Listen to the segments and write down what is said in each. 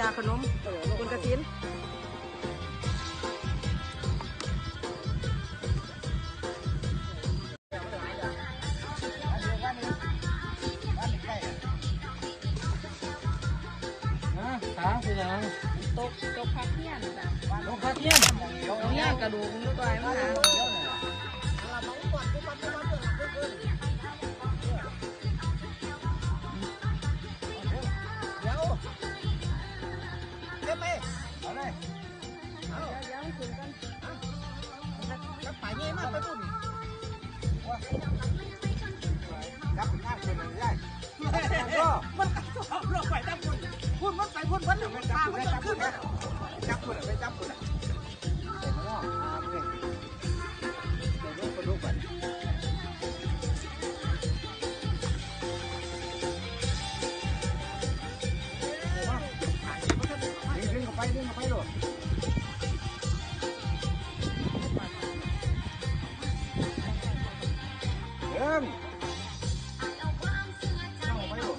ยาขนมคุณกระถินนะขาคือยังตกตกพักเที่ยงจ้ะลงพักเยี่ยมเอาเนี่ยกระดูกนิ้วก้อยมาหา จับไปนี่มาไปปุ่นว่าจับข้างคนเลยได้ก็มันเอาลงไปตั้งคุณคุณมันไปคุณมันหนึ่งมันตามันจะขึ้นนะจับคนไปจับคน เอิ่มเข้าไปลูก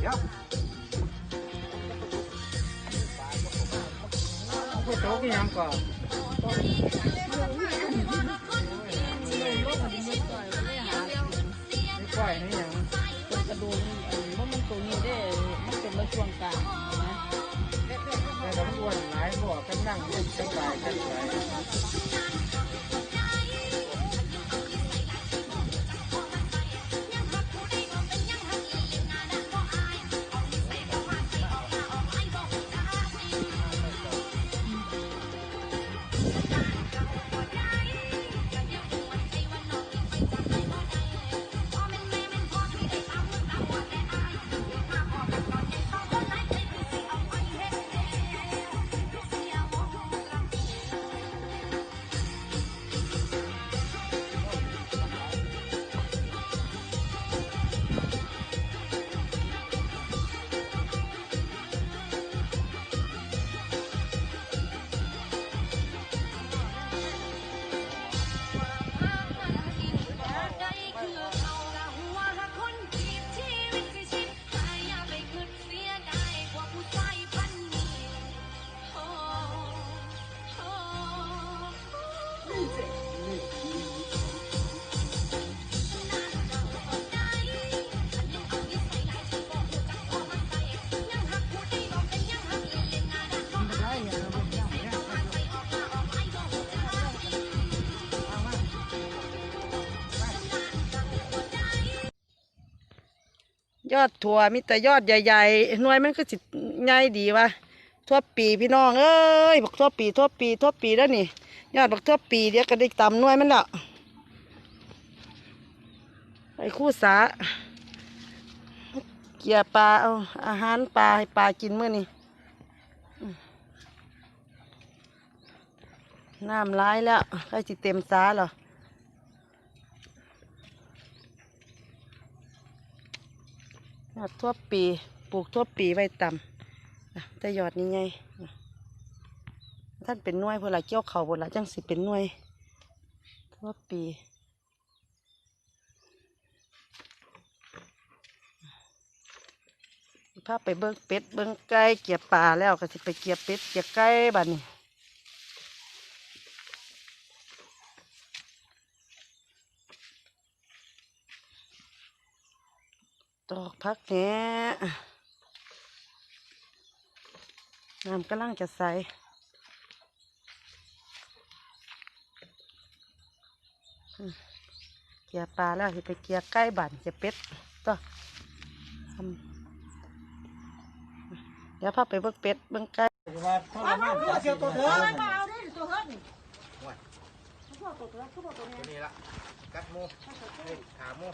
เดี๋ยว ไว้หันละไว้หันละเดี๋ยวเอาไปโต๊ะกี่ยังก่อนไม่ปล่อยนี่ยังกระดูกอันว่ามันตัวนี้ได้มันเป็นระช่วงกลางนะแต่เราอ้วนหลายบ่กันนั่งเล่นกันหลายกันหลาย ยอดถั่วมีแต่ยอดใหญ่ๆหน่วยมันก็สิใหญ่ดีวะทั่วปีพี่น้องเอ้ยบักทั่วปีทั่วปีทั่วปีแล้วนี่ ยอดบักทั่วปีเดี๋ยวก็ได้ตำหน่วยมันและไปคู่สาเกี่ยปลาเอาอาหารปลาให้ปลากินเมื้อนี้น้ำร้ายแล้วใกล้สิเต็มสาแล้ว อดทั่วปี ปลูกทั่วปีไว้ต่ำแต่ยอดนี้ไงท่านเป็นน่วยพอละเกี่ยวเขาพอละจังสิเป็นน่วย ทั่วปีพาไปเบิ้งเป็ดเบิ้งไก่เกียบป่าแล้วก็สิไปเกียบเป็ดเกียบไก่บัดนี้ ดอกพักแหน่น้ำกำลังจะใสเกียปลาแล้วสิไปเกียร์ไก่บันเกียเป็ดต่อเดี๋ยวพาไปเบิ่งเป็ดเบิ่งไก่ว่าทรมานจัดสิตัวเถอะเอาดิตัวเฮิรนี่ตัวนี้ละกัดมูเฮ้ขามู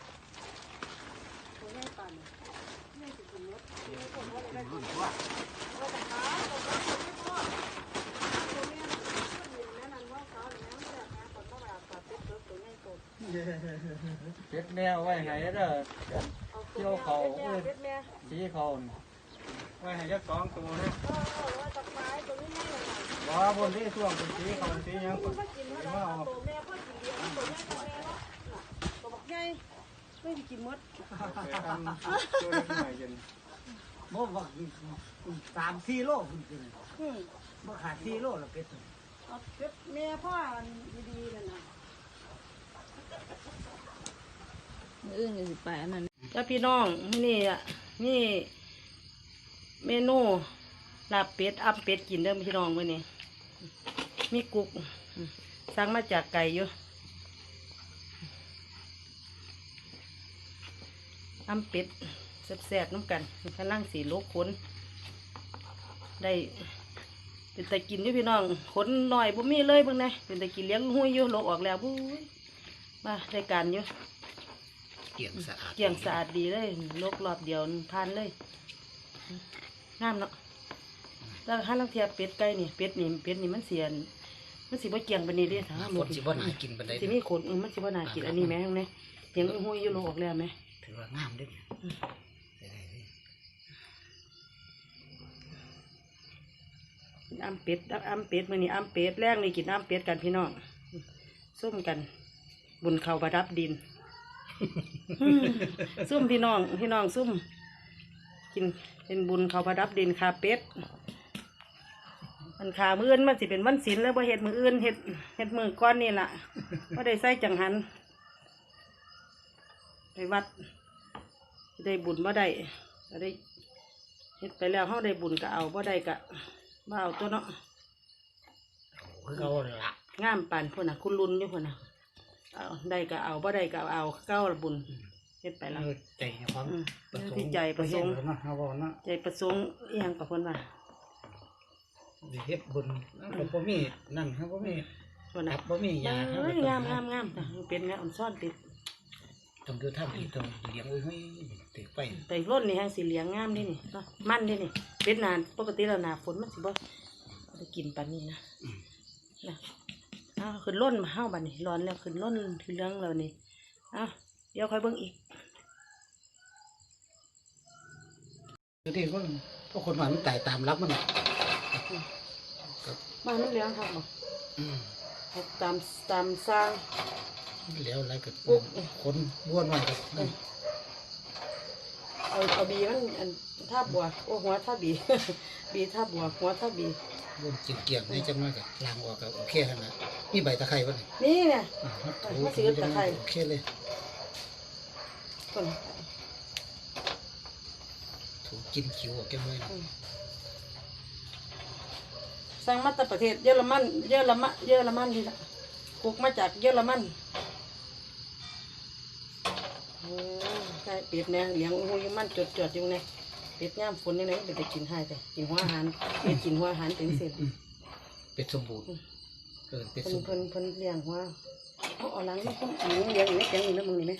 เเป็ดแม่ไว้ให้เด้อเกี่ยวเขาเอ้ยสีเขาไว้ให้จักสองตัวนะบ่าบนที่ช่วงเป็นสีเขาสียังก็สิมาเอาใหญ่ ไม่ได้กินหมดไปทำตัวเล็กหน่อยกินบ่ว่าสามสี่โลคุณกินอืมบ่ขาดสี่โลละเป็ดเอาเป็ดแม่พ่อดีๆนั่นน่ะมื้ออื่นก็สิไปอันนั้นจ้าพี่น้องนี่อะนี่เมนูลาบเป็ดอับเป็ดกินเด้อพี่น้องมื้อนี้มีกุกอืมสั่งมาจากไก่อยู่ อัมเป็ดแซ่บๆน้ำกันกำลังสีโลกขนได้เป็นแต่กินอยู่พี่น้องขนหน่อยบ่มีเลยเบิ่งไงเป็นแต่กินเลี้ยงหุยอยู่โลกออกแล้วบุ้ยมาได้การอยู่เกี่ยงสะอาดเกี่ยงสะอาดดีเลยลกรอบเดียวทานเลยงามเนาะแล้วห้าลังเทียเป็ดไก่นี่เป็ดนี่เป็ดนี่มันเสียนมันสิบ่เกี่ยงปานนี้เด้ถ้าคนสิบ่น่ากินปานใดสิมีขนเออมันสิบ่น่ากินอันนี้แม่งเนี่ยเสียงอุ้ยหุยอยู่โลกออกแล้วแม่ ถือว่างามเด้อได้ได้อ้ํเป็ดอ้ํเป็ดมื้อนี้อ้ํเป็ดแรงนี่กินอ้ํเป็ดกันพี่น้องซุ่มกัน บุญเขาประดับดินซุ่มพี่น้องพี่น้องซุ่มกินเป็นบุญเขาประดับดินคาเป็ดมันขามืออื่นมันสิเป็นวันศีลแล้วบ่เฮ็ดมืออื่นเฮ็ดเฮ็ดมือก้อนนี่แหละบ่ได้ใส่จังหันไปวัด ได้บุญบ่ได้ก็ได้เฮ็ดไปแล้วเฮาได้บุญก็เอาบ่ได้ก็บ่เอาตัวเนาะคือเขาละงามปานพุ่นน่ะ คุณลุนอยู่พุ่นน่ะเอาได้ก็เอาบ่ได้ก็เอาเก้าละบุญเฮ็ดไปแล้ว เออใจความอืมประสงที่ค์ใจประสงค์เนาะเฮาบ่เนาะใจประสงค์อีหยังกับเพิ่นว่าสิเฮ็ดบุญก็บ่มีนั่นเฮาบ่มีพุ่นน่ะ ตับบ่มียาเฮาเอ้ก็ยต้องงามงามงามจ้ะเป็นแม่อ่อนซ่อนติด ต้องดูทำอีกต้องเลี้ยงไว้ให้ติดไปแต่ร่นนี่แฮงสีเหลียงงามเด้นี่เนาะมันเด้นี่เป็นนานปกติแล้วหน้าฝนมันสิบ่ได้กินปานนี้นะนะเอาขึ้นร่นมาเฮาบัดนี้ร้อนแล้วขึ้นร่นขึ้นเหลืองแล้วนี่เอาเดี๋ยวค่อยเบิ่งอีกคือที่คนพวกคนว่ามันตายตามรับมันน่ะมามันเหลืองครับบ่อืมเอาตามตามสร้าง แล้วอะไรก็อุ๊บคนบ้วนไว้ก็นั่นเอาเอาบีมันอันท่าบัวโอ้หัวท่าบี บีท่าบัวหัวท่าบีบ้วนเกลี่ยงๆให้จังน้อยก็ล้างออกก็โอเคหั่นน่ะมีใบตะไคร้บ่นี่นี่เนี่ยอ่าเออมาซื้อตะไคร้โอเคเลยคนถูกกินคิวออกแก้มไว้นะสั่งมาจากประเทศเยอรมัน เยอรมันเยอรมันนี่ละกุกมาจากเยอรมันโอ้ ใช่เป็ดเนี่ยเลี้ยงหูยมันจดจดๆอยู่เนี่ยเป็ดย่ามฝนนี่นะเป็นไปกินให้แต่กินหัวอาหารเป็ดกินหัวอาหารเป็นเสร็จเป็ดสมบูรณ์เออเป็ดเพิ่สนมบูเพิ่รนณ์เพิ่นเลี้ยงหัวเอาเอาหลังนี่เพิ่นเลี้ยงเลี้ยงอยู่ในแกงอยู่นะมึงนี่ไหม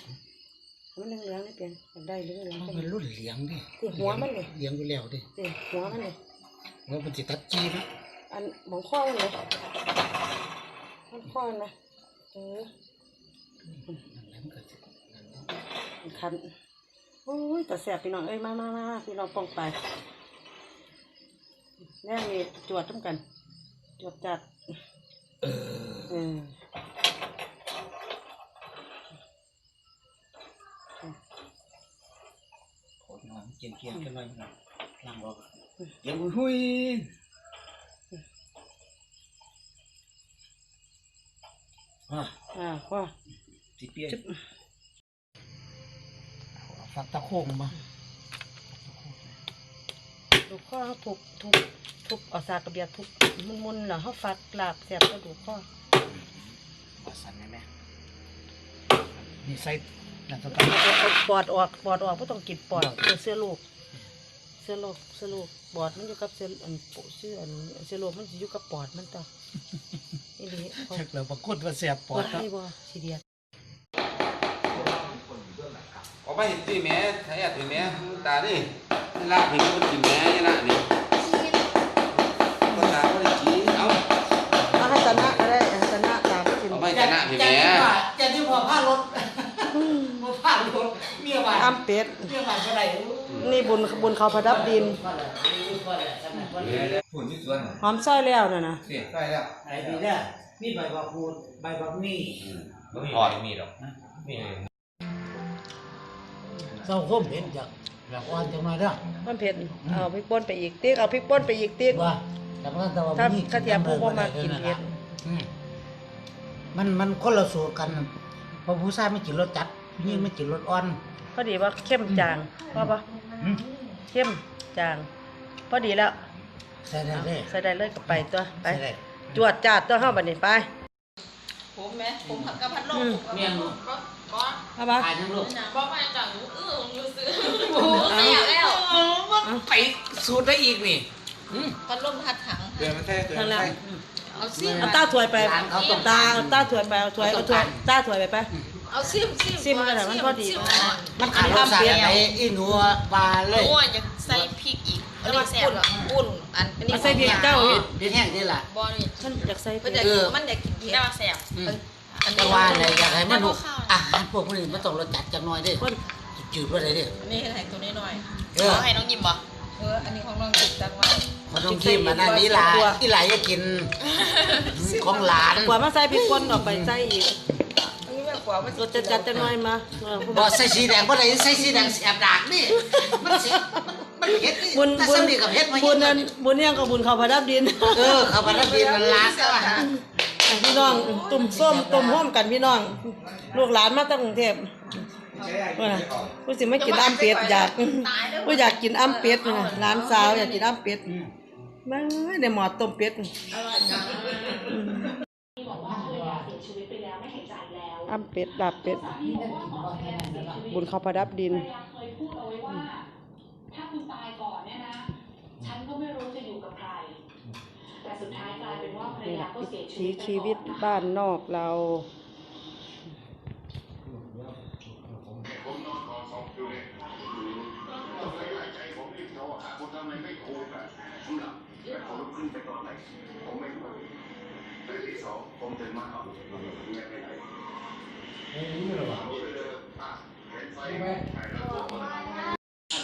มันเลี้ยงเลี้ยงนี่เป็นอยากได้เลี้ยงเลี้ยงเอาเป็นมันรุ่นเลี้ยงดิสิหัวมันดิเลี้ยงอยู่แล้วดิเจ้หัวมันเลยว่ามันสิตัดจีนะอันหมองข้อมันเลยมันข้อมันนะเออ คันโอ้ยแต่แสบพี่น้องเอ้ยมามามามาพี่น้องป้องไปแน่มีจวดทั้งกัน จวดจัดเออเออโคตรนอนเกียงเกียงกันหน่อยนะล้างออกเดี๋ยวหุยอะอ่าข้อสิเปียเอาฝัก ตะโคงมาดูข้อเขาทุบทุบทุบเอาสากกระเบียดทุบมุนมุนๆแล้วเขาฟัดลาบแสบก็ดูข้อมาสั่นไหมแม่นี่ใส่นั่นต้องการเอาเอาปอดออกปอดออกไม่ต้องกินปอดเสื้อลูกเสื้อลูกเสื้อลูกปอดมันอยู่กับเสื้ออันปุเสื้ออันเสื้อลูกมันอยู่กับปอดมันต่อนี่ดิเขาชักเราปรากฏว่าแสบปอดดครับนี่บ่สีเดียด ออก มาเห็นตีแม่ไทยอัดตีแม่ตาดินี่ละเห็นคนกินแม่นี่ละนี่ก็ตาก็ได้จีเอาเอาให้ตนะก็ได้ให้ตนะตามกินเอาไม่ชนะพี่แม่จะที่พอผ้ารถอ้ำเป็ดเรื่องอะไรก็ได้นี่บุญบุญเขาประดับดินฝุ่นที่สวนหอมซอยแล้วน่ะนะนี่ใช่แล้วไอ้นี่เนี่ยมีใบบักพูดใบบักมี่มันพอดมีดอกนี่ เศร้าคมเห็นจากแบบอ่อนจังมาเด้อมันเผ็ดเอาพริกป่นไปอีกติ๊กเอาพริกป่นไปอีกติ๊ก ว่าแต่ว่าแต่ว่าถ้ามีกระเทียมผู้บ่มากินเผ็ด อืมมันมันคนละสูตรกันเพราะผู้ชายไม่กินรสจัดผู้หญิงไม่กินรสอ่อน พอดีว่าเข้มจางพอปะอืมเข้มจาง พอดีแล้วใส่ได้เลยใส่ได้เลยก็ไปตัวไปใส่ได้ จวดจาดตัวเฮาบัดนี้ไป ผมแม่ผมผักกะพัดลมอืมผมก็ก็ก็เอาปะทานยังลูกก็มาจากอื้อผมรู้สึกโอ้โหแซ่บแล้วไปสูตรได้อีกนี่อืมพัดลมพัดถัง เดือนมันแท้เดือนนั่นแหละแท้เอาซิมเอาต้าถวยไปร้านเขาต้องตาเอาต้าถวยไปเอาถวยเอาถวยต้าถวยไปไป เอาซิมซิมซิมกันหน่อยมันพอดี ซิมมันขาดรสชาติอะไรอีหนูปลาเลยนัวจะใส่พริกอีก อันนี้แซ่บแล้วอุ่นอันอันนี้เอาใส่พริกเจ้าเดี๋ยวแห้งนี่ล่ะบอนี่ฉันอยากใส่พมันริจะกเออมันจะกินเผ็ดแต่ว่าแซ่บอืมอันแต่นี้ว่าเนี่ยอยากให้มันดูข้าวอาหารพวกนี้มันต้องรสจัดจังหน่อยเด้คนจืดว่าได้เด้อันนี้ให้ตัวน้อยเอๆอขอให้น้องยิ้มบ่เอออันนี้ของน้องจิตจังว่าคนต้องกินมันนั่นนี่หลายที่หลายจะกินของหลานกว่ามาใส่พริกป่นออกไปใส่อีกอันนี้แบบกว่ามันรสจัดจัดๆจังหน่อยมาเออผู้บ่บ่ใส่สีแดงบ่ได้ใส่สีแดงแสบดากนี่มันเสีย มันเผ็ดนี่บุญแต่บุญสำนีกับเผ็ดมาบุเฮ็ญดนั้นบุญเนี่ยก็บุญเขาประดับดิน เออเขาบ่ได้กินมันล้างแล้วฮะพี่น้องตุ่มส้มตุ่มห้อมกันพี่น้อง ลูกหลานมาตั้งกรุงเทพว่าน่ะผู้สิไม่กินอ้ำเป็ดอยากผู้อยากกินอ้ำเป็ดน่ะหลานสาวอยากกินอ้ำเป็ดมาได้หมอต้มเป็ดอ้ำเป็ดดาบเป็ด บุญเขาประดับดินเคยพูดเอาไว้ว่าถ้าคุณตายก่อนเนี่ยนะ ฉันก็ไม่รู้จะอยู่กับใคร แต่ สุดท้ายกลายเป็นว่าภรรนี่แหยาละก็เสียชีวิตไปชีวิตก่อนบ้านนอกเรา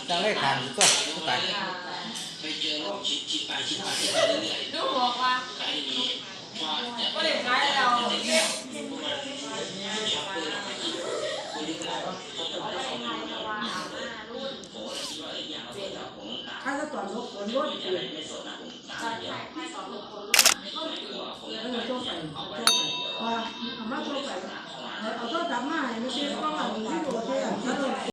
จังเลยทานก็ไปดูบอกว่า ก็เลยขายเราถ้าจะต่อนรถฝนรถเกิดเออโชคไปโชคไปว่าเอามาโชคไปเอาโทรศัพท์มาให้ไม่ใช่เอา